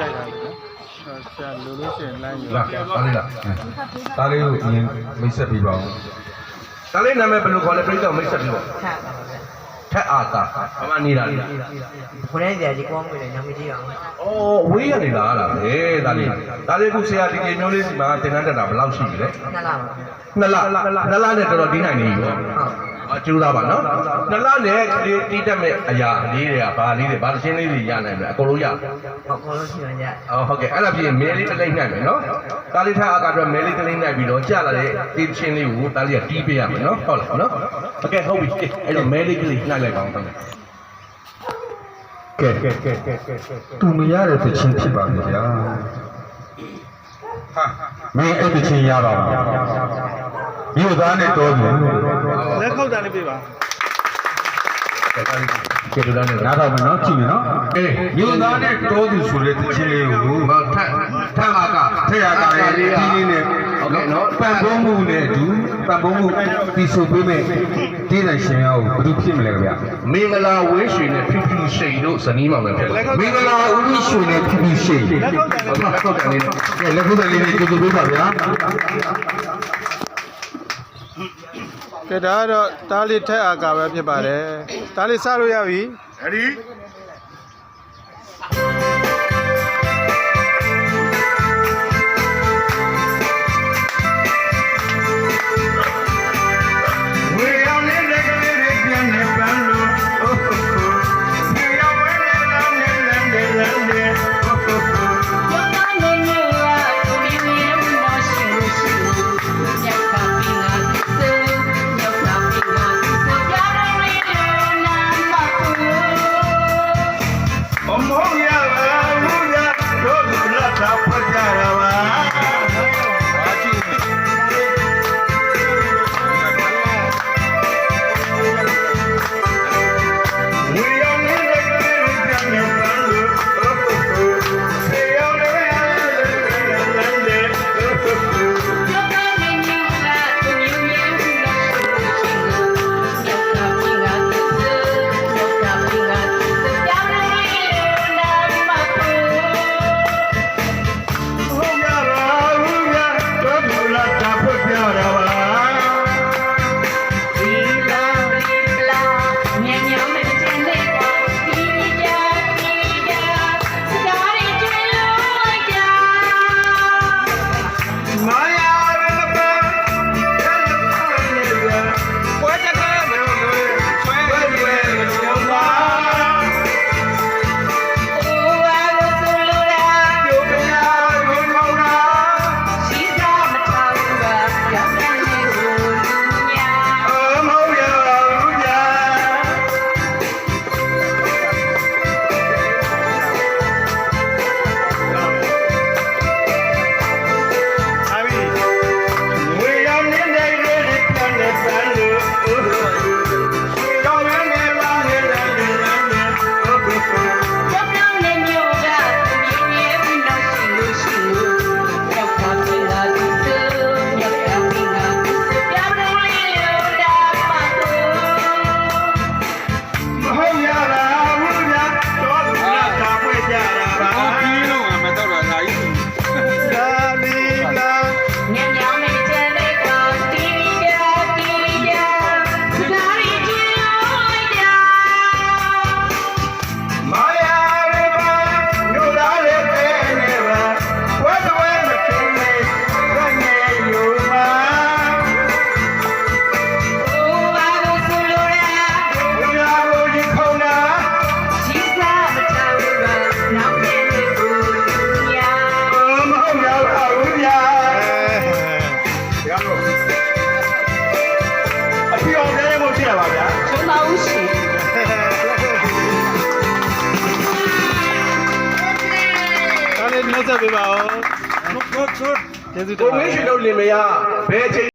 ရိုက်တာလေနော်ဆရာလိုလို့ရှိရင်လိုင်းယူလာဒါလေးလားဒါလေးကိုအရင်မိတ်ဆက်ပြီးပါဦးဒါလေးနာမည်ဘယ်လိုခေါ်လဲပြိတ္တမိတ်ဆက်ပြီးပါထပ်ပါဗျာထက်အာတာဘာမှနေတာလေခုနေ့ကြာကြီးကောင်းပြီလေညမကြီးအောင်အော်ဝေးရနေလားလားဟဲ့ဒါလေးဒါလေးခုဆရာဒီကြီးမျိုးလေးစီမှာသင်တန်းတက်တာဘယ်လောက်ရှိပြီလဲနှစ်လပါဗျာနှစ်လနှစ်လနဲ့တော်တော်ဒီနိုင်နေပြီပေါ့ဟုတ်အ ကျိုးသားပါနော်နှစ်လနဲ့ဒီတီးတက်မဲ့အရာလေးတွေကဘာလေးတွေဘာတစ်ချင်းလေးတွေရနိုင်မလဲအကုန်လုံးရဟုတ်ကောလို့ရှိရင်ညအော်ဟုတ်ကဲ့အဲ့ဒါပြင်မဲလေးတစ်လိမ့်နိုင်မယ်နော်ဒါလေးထားအကတော့မဲလေးတစ်လိမ့်နိုင်ပြီးတော့ကြာလာတဲ့တီးချင်းလေးကိုဒါလေးကတီးပေးရမယ်နော်ဟုတ်လားနော်ဟုတ်ကဲ့ဟုတ်ပြီအဲ့တော့မဲလေးကလေးနှိုက်လိုက်ပါအောင်ဟုတ်ကဲ့ကဲကဲကဲကဲကဲသူမရတဲ့သချင်းဖြစ်ပါလေဗျာဟာမင်းအဲ့သချင်းရပါမှာမြို့သားနဲ့တော်ပြီ လက်ခုပ်တာလေးပြပါကျေလူသားနဲ့နားတော့မယ်နော်ကြည့်မယ်နော်အေးမြို့သားနဲ့တော်သူဆိုတဲ့သချင်းလေးကိုဟောထက်ထက်ပါကထက်ရကလေးဒီလေးနဲ့ဟုတ်ကဲ့နော်ပံ့ပိုးမှုနဲ့အတူပံ့ပိုးမှုတီဆိုပေးမယ်တည်နိုင်ရှင်ရောဘယ်သူဖြစ်မလဲဗျာမင်္ဂလာဝင်းရွှေနဲ့ဖြူဖြူရှိန်တို့ဇနီးမောင်ပဲဖြစ်တယ်မင်္ဂလာဦးရွှေနဲ့ဖြူဖြူရှိန်လက်ခုပ်တန်လေးလက်ခုပ်တန်လေးလက်ခုပ်တန်လေးကိုကြိုပေးပါဗျာ ကဲဒါကတော့တားလေးထက်အာကာပဲဖြစ်ပါတယ်တားလေးစလို့ရပြီ Ready ပေးပါဦးကျေးဇူးတင်ကိုပါတမင်းယ်ရှင်တို့လင်မယားဘယ်ချိန်